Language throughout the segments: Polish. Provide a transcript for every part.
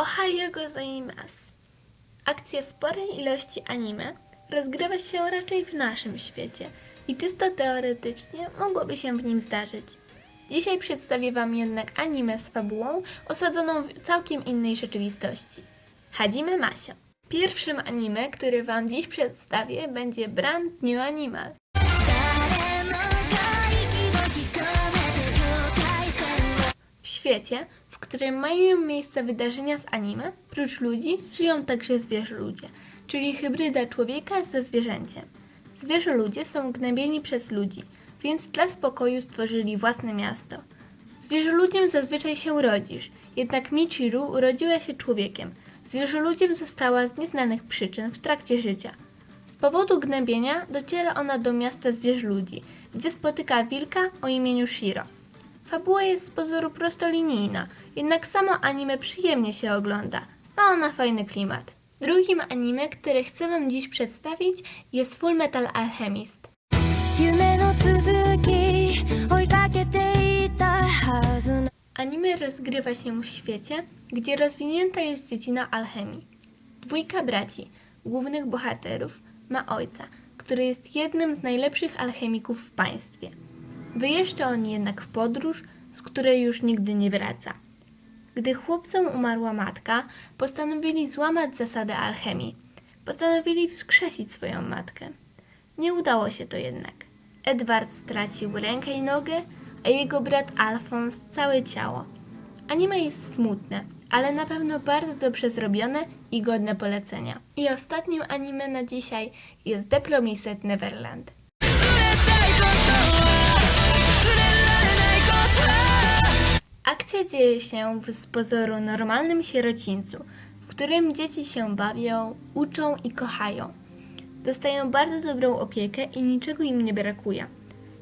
Ohio go. Akcja sporej ilości anime rozgrywa się raczej w naszym świecie i czysto teoretycznie mogłoby się w nim zdarzyć. Dzisiaj przedstawię Wam jednak anime z fabułą osadzoną w całkiem innej rzeczywistości. Hadzimy Masio. Pierwszym anime, który Wam dziś przedstawię, będzie Brand New Animal. W świecie, którym mają miejsce wydarzenia z anime, prócz ludzi żyją także zwierzoludzie, czyli hybryda człowieka ze zwierzęciem. Zwierzoludzie są gnębieni przez ludzi, więc dla spokoju stworzyli własne miasto. Zwierzoludziem zazwyczaj się rodzisz, jednak Michiru urodziła się człowiekiem. Zwierzoludziem została z nieznanych przyczyn w trakcie życia. Z powodu gnębienia dociera ona do miasta zwierzoludzi, gdzie spotyka wilka o imieniu Shiro. Fabuła jest z pozoru prostolinijna, jednak samo anime przyjemnie się ogląda. Ma ona fajny klimat. Drugim anime, które chcę Wam dziś przedstawić jest Full Metal Alchemist. Anime rozgrywa się w świecie, gdzie rozwinięta jest dziedzina alchemii. Dwójka braci, głównych bohaterów, ma ojca, który jest jednym z najlepszych alchemików w państwie – Wyjeżdża on jednak w podróż, z której już nigdy nie wraca. Gdy chłopcom umarła matka, postanowili złamać zasadę alchemii. Postanowili wskrzesić swoją matkę. Nie udało się to jednak. Edward stracił rękę i nogę, a jego brat Alfons całe ciało. Anime jest smutne, ale na pewno bardzo dobrze zrobione i godne polecenia. I ostatnim anime na dzisiaj jest The Promised Neverland. Akcja dzieje się w z pozoru normalnym sierocińcu, w którym dzieci się bawią, uczą i kochają. Dostają bardzo dobrą opiekę i niczego im nie brakuje.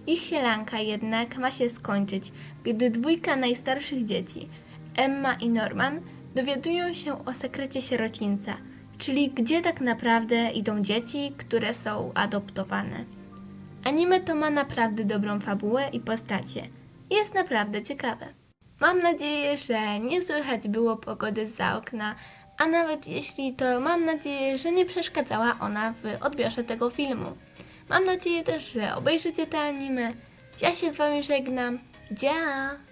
Ich sielanka jednak ma się skończyć, gdy dwójka najstarszych dzieci, Emma i Norman, dowiadują się o sekrecie sierocińca, czyli gdzie tak naprawdę idą dzieci, które są adoptowane. Anime to ma naprawdę dobrą fabułę i postacie. Jest naprawdę ciekawe. Mam nadzieję, że nie słychać było pogody za okna, a nawet jeśli to mam nadzieję, że nie przeszkadzała ona w odbiorze tego filmu. Mam nadzieję też, że obejrzycie te anime. Ja się z Wami żegnam. Dzia!